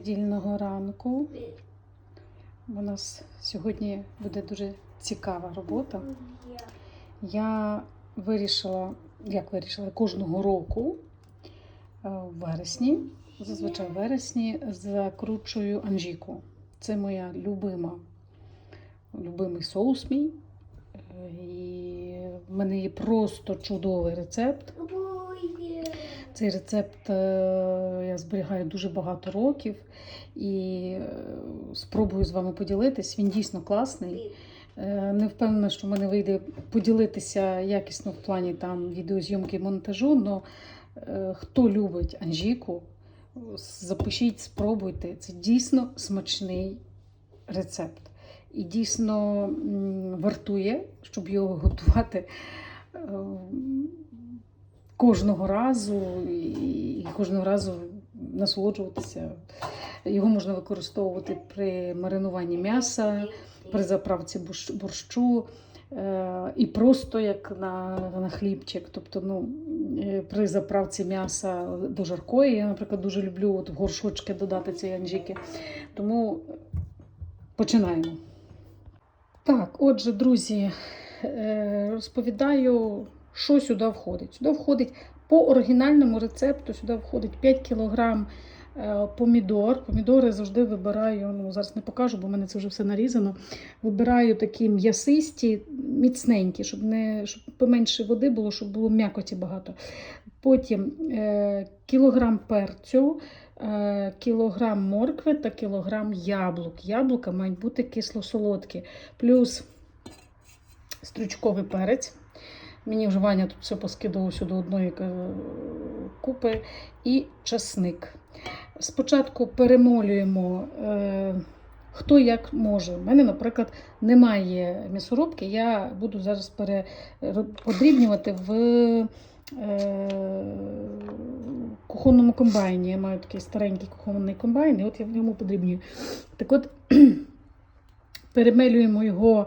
Недільного ранку. У нас сьогодні буде дуже цікава робота. Я вирішила, як вирішила, кожного року е, в вересні, зазвичай в вересні, закручую анжіку. Це моя любима, любимий соус мій. Е, І в мене є просто чудовий рецепт. Цей рецепт е, я зберігаю дуже багато років і е, спробую з вами поділитись. Він дійсно класний. Е, Не впевнена, що в мене вийде поділитися якісно в плані там відеозйомки і монтажу. але хто любить Анжіку, запишіть, спробуйте. Це дійсно смачний рецепт. І дійсно вартує, щоб його готувати кожного разу і кожного разу насолоджуватися. Його можна використовувати при маринуванні м'яса, при заправці борщу е, і просто як на, на хлібчик. Тобто, ну, е, при заправці м'яса до жаркої. Я, наприклад, дуже люблю от в горшочки додати цієї анжіки. Тому починаємо. Так, отже, друзі, е, розповідаю, що сюди входить. Сюди входить по оригінальному рецепту, сюди входить 5 кг помідор. Помідори завжди вибираю, ну зараз не покажу, бо в мене це вже все нарізано. Вибираю такі м'ясисті, міцненькі, щоб не щоб поменше води було, щоб було м'якоті багато. Потім е, кілограм перцю, е, кілограм моркви та кілограм яблук. Яблука мають бути кисло-солодкі. Плюс стручковий перець. Мені вже Ваня тут все поскидало сюди одної е, купи. І часник. Спочатку перемолюємо. Е, Хто як може. У мене, наприклад, немає м'ясорубки, я буду зараз подрібнювати в е... кухонному комбайні. Я маю такий старенький кухонний комбайн, і от я в ньому подрібнюю. Так от перемелюємо його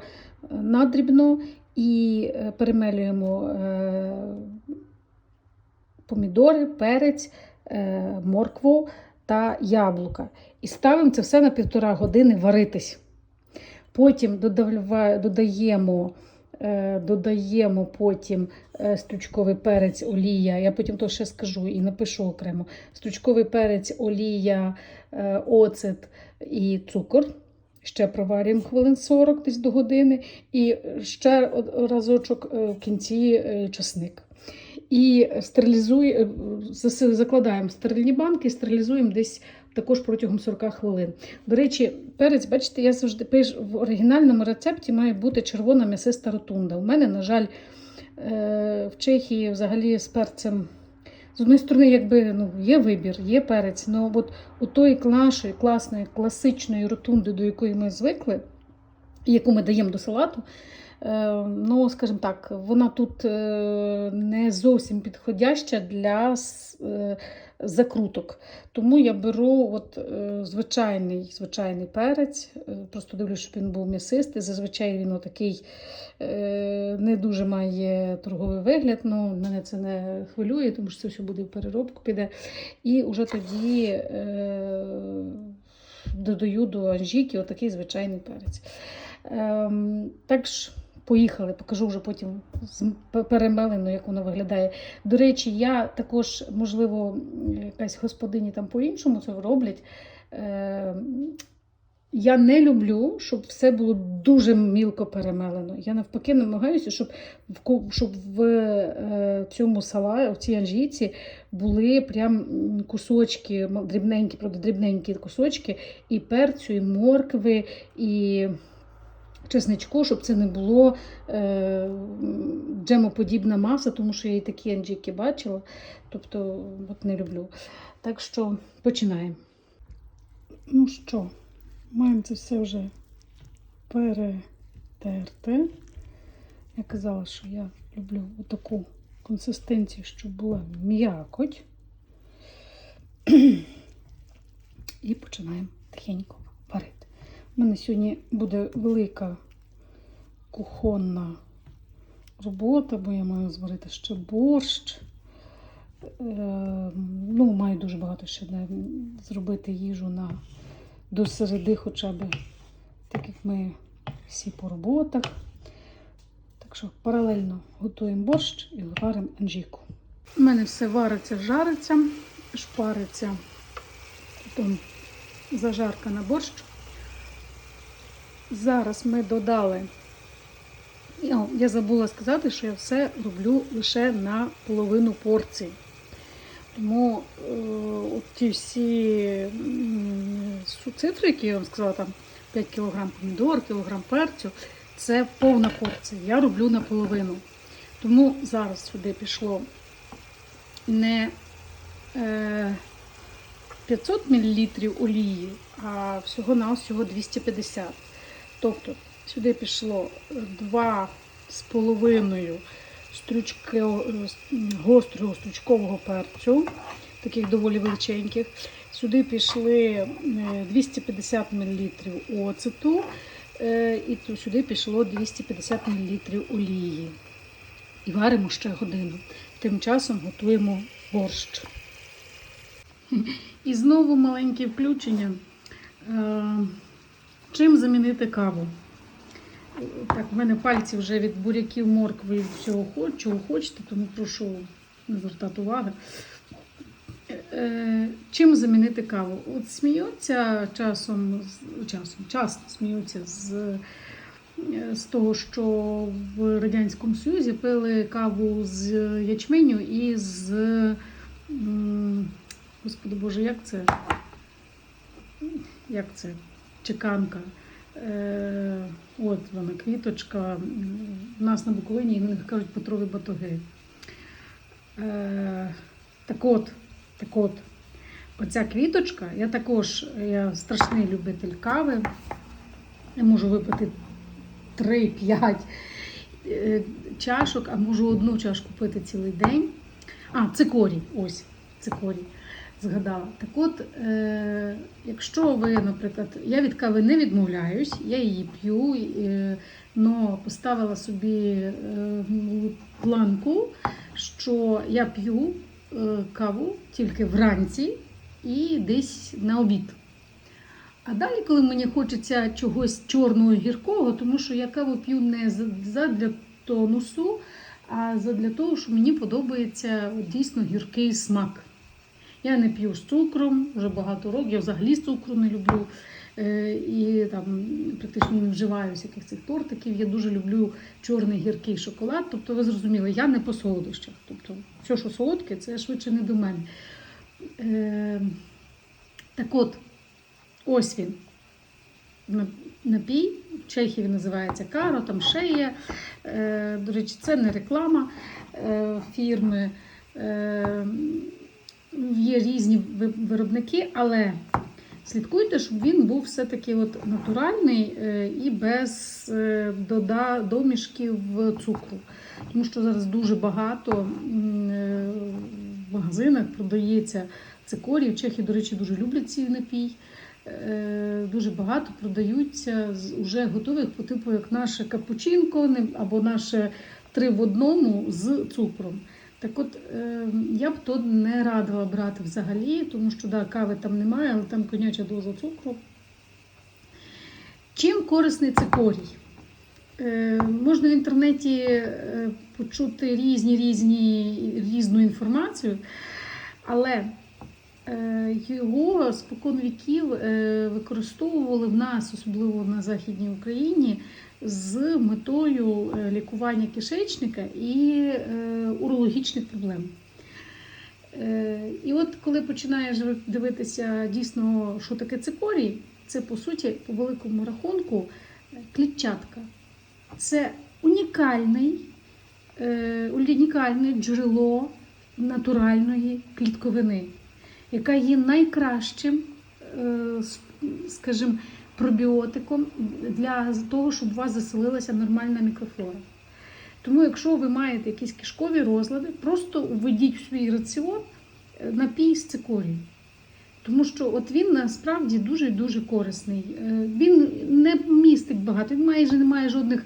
надрібно і е, перемелюємо е... помідори, перець, е... моркву та яблука. І ставимо це все на півтора години варитись. Потім додаємо, додаємо потім стручковий перець, олія. Я потім то ще скажу і напишу окремо. Стручковий перець, олія, оцет і цукор. Ще проварюємо хвилин 40 десь до години. І ще разочок е, в кінці е, часник. І стерилізує, закладаємо стерильні банки, стерилізуємо десь також протягом 40 хвилин. До речі, перець, бачите, я завжди пишу в оригінальному рецепті має бути червона м'ясиста ротунда. У мене, на жаль, е, в Чехії взагалі з перцем. З однієї сторони, якби ну, є вибір, є перець, але от у тої нашої класної, класичної ротунди, до якої ми звикли, яку ми даємо до салату, ну, скажімо так, вона тут е, не зовсім підходяща для е, закруток. Тому я беру от, е, звичайний, звичайний перець, е, просто дивлюсь, щоб він був м'ясистий. Зазвичай він такий е, не дуже має торговий вигляд, але мене це не хвилює, тому що це все буде в переробку піде. І вже тоді е, додаю до анжіки отакий звичайний перець. Ем, так ж, поїхали, покажу вже потім з- п- перемелено, як воно виглядає. До речі, я також, можливо, якась господині там по-іншому це роблять. Е, я не люблю, щоб все було дуже мілко перемелено. Я навпаки намагаюся, щоб в, щоб в е, цьому сала, в цій анжійці були прям кусочки, дрібненькі, правда, дрібненькі кусочки і перцю, і моркви, і чесничку, щоб це не було е, джемоподібна маса, тому що я і такі анжіки бачила. Тобто, от не люблю. Так що починаємо. Ну що, маємо це все вже перетерти. Я казала, що я люблю таку консистенцію, щоб була м'якоть. І починаємо тихенько. У мене сьогодні буде велика кухонна робота, бо я маю зварити ще борщ. Е, ну, маю дуже багато ще зробити їжу на до середи, хоча б, так як ми всі по роботах. Так що паралельно готуємо борщ і варимо анжіку. У мене все вариться, жариться, шпариться. Потім зажарка на борщ. Зараз ми додали. Я, я забула сказати, що я все роблю лише на половину порції. Тому е, от ті всі цифри, які я вам сказала, там 5 кг помідор, кілограм перцю, це повна порція. Я роблю наполовину. Тому зараз сюди пішло не е, 500 мл олії, а всього на всього 250 Тобто сюди пішло два з половиною стручки, е, гострого стручкового перцю, таких доволі величеньких. Сюди пішли е, 250 мл оцету, е, і сюди пішло 250 мл олії. І варимо ще годину. Тим часом готуємо борщ. І знову маленьке включення. Чим замінити каву? Так, в мене пальці вже від буряків, моркви і всього чого хочете, тому прошу не звертати уваги. Е, Чим замінити каву? От сміються часом, часом, часто сміються з, з того, що в Радянському Союзі пили каву з ячменю і з. Господи Боже, як це? Як це? Чеканка. Е, от вона квіточка. У нас на Буковині вони кажуть Петрові батоги. Е, так от, так от, оця квіточка, я також я страшний любитель кави. Я можу випити 3-5 е, чашок, а можу одну чашку пити цілий день. А, цикорій, ось, цикорій згадала. Так от, е, якщо ви, наприклад, я від кави не відмовляюсь, я її п'ю, е, поставила собі е, планку, що я п'ю е, каву тільки вранці і десь на обід. А далі, коли мені хочеться чогось чорного гіркого, тому що я каву п'ю не задля тонусу, а задля того, що мені подобається дійсно гіркий смак. Я не п'ю з цукром вже багато років, я взагалі цукру не люблю. Е, І там практично не вживаю всяких цих тортиків. Я дуже люблю чорний гіркий шоколад. Тобто, ви зрозуміли, я не по солодощах. Тобто, все, що солодке, це швидше не до мене. Е, Так от, ось він. Напій. В Чехії називається Каро, там ще є. Е, До речі, це не реклама фірми. Є різні виробники, але слідкуйте, щоб він був все-таки от натуральний е, і без е, дода, домішків цукру. Тому що зараз дуже багато е, в магазинах продається цикорій. В Чехії, до речі, дуже люблять цей напій. Дуже багато продаються з уже готових по типу як наше капучинко або наше три в одному з цукром. Так от е, я б то не радила брати взагалі, тому що да, кави там немає, але там коняча доза цукру. Чим корисний цикорій? Е, можна в інтернеті е, почути різні, різні, різну інформацію, але його спокон віків е, використовували в нас, особливо на Західній Україні, з метою е, лікування кишечника і е, урологічних проблем. Е, І от коли починаєш дивитися дійсно, що таке цикорій, це по суті, по великому рахунку, е, клітчатка. Це унікальний, е, унікальне джерело натуральної клітковини, яка є найкращим, е, скажімо, пробіотиком для того, щоб у вас заселилася нормальна мікрофлора. Тому, якщо ви маєте якісь кишкові розлади, просто введіть в свій раціон е, напій з цикорію. Тому що от він насправді дуже дуже корисний. Е, Він не містить багато, він майже не має жодних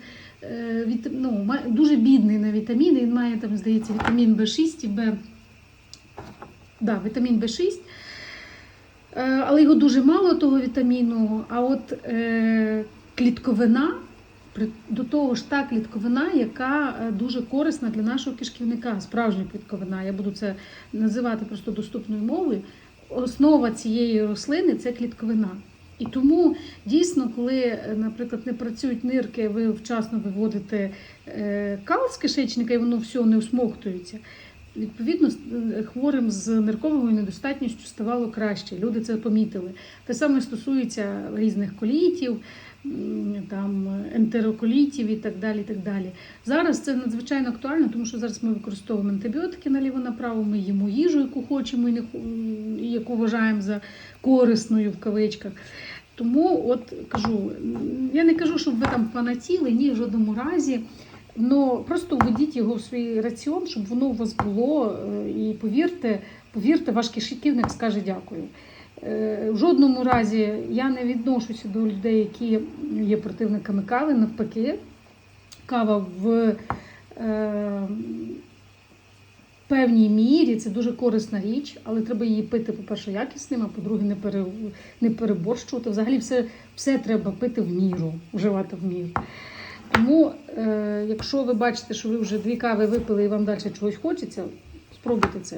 ну, дуже бідний на вітаміни. Він має там, здається, вітамін В6 і да, вітамін В6. Е, але його дуже мало того вітаміну. А от е, клітковина, до того ж та клітковина, яка е, дуже корисна для нашого кишківника, справжня клітковина. Я буду це називати просто доступною мовою. Основа цієї рослини це клітковина. І тому дійсно, коли, е, наприклад, не працюють нирки, ви вчасно виводите кал з кишечника і воно все не усмоктується. Відповідно, е, хворим з нирковою недостатністю ставало краще. Люди це помітили. Те саме стосується різних колітів, там ентероколітів і так далі. І так далі. Зараз це надзвичайно актуально, тому що зараз ми використовуємо антибіотики наліво-направо, ми їмо їжу, яку хочемо і яку вважаємо за корисною в кавичках. Тому, от кажу, я не кажу, щоб ви там фанатіли, ні, в жодному разі. Ну просто введіть його в свій раціон, щоб воно у вас було. е, І повірте, повірте, ваш кишківник скаже дякую. Е, В жодному разі я не відношуся до людей, які є противниками кави. Навпаки, кава в е, певній мірі це дуже корисна річ, але треба її пити, по-перше, якісним, а по-друге, не, пере, не переборщувати. Взагалі, все, все треба пити в міру, вживати в міру. Тому, е, якщо ви бачите, що ви вже дві кави випили і вам далі чогось хочеться, спробуйте це.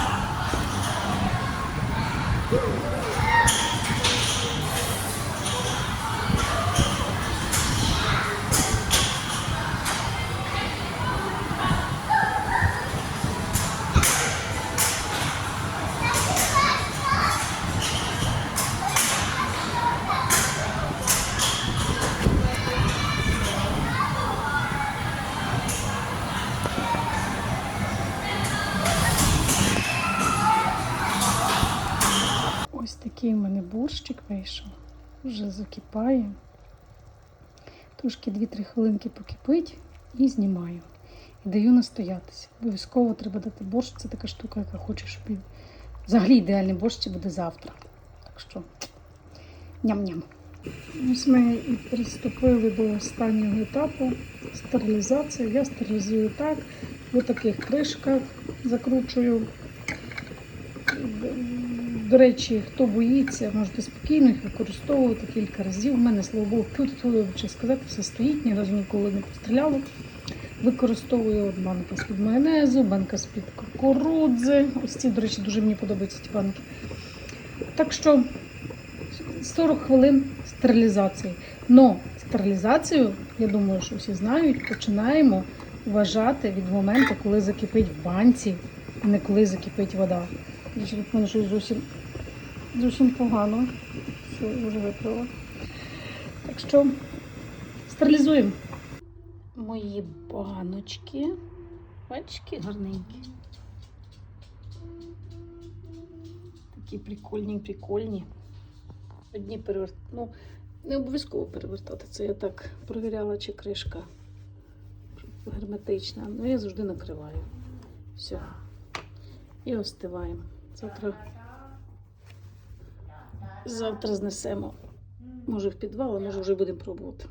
борщик вийшов. Вже закипає. Трошки 2-3 хвилинки покипить і знімаю. І даю настоятися. Обов'язково треба дати борщ. Це така штука, яка хоче, щоб він. Взагалі ідеальний борщ буде завтра. Так що ням-ням. Ось ми і приступили до останнього етапу стерилізації. Я стерилізую так, в таких кришках закручую. До речі, хто боїться, можете спокійно їх використовувати кілька разів. У мене, слава Богу, тут вже сказати, все стоїть, ні разу ніколи не постріляло. Використовую банка з-під майонезу, банка з-під кукурудзи. Ось ці, до речі, дуже мені подобаються ці банки. Так що 40 хвилин стерилізації. Но стерилізацію, я думаю, що всі знають, починаємо вважати від моменту, коли закипить в банці, а не коли закипить вода. Тут мене щось зовсім, зовсім погано. Я вже виправила. Так що стерилізуємо. Мої баночки. Бачки гарненькі. Такі прикольні, прикольні. Одні переверт... Ну, не обов'язково перевертати. Це я так провіряла, чи кришка герметична. Ну, я завжди накриваю. Все. І остиваємо. Завтра, завтра знесемо. Може в підвал, а може вже будемо пробувати.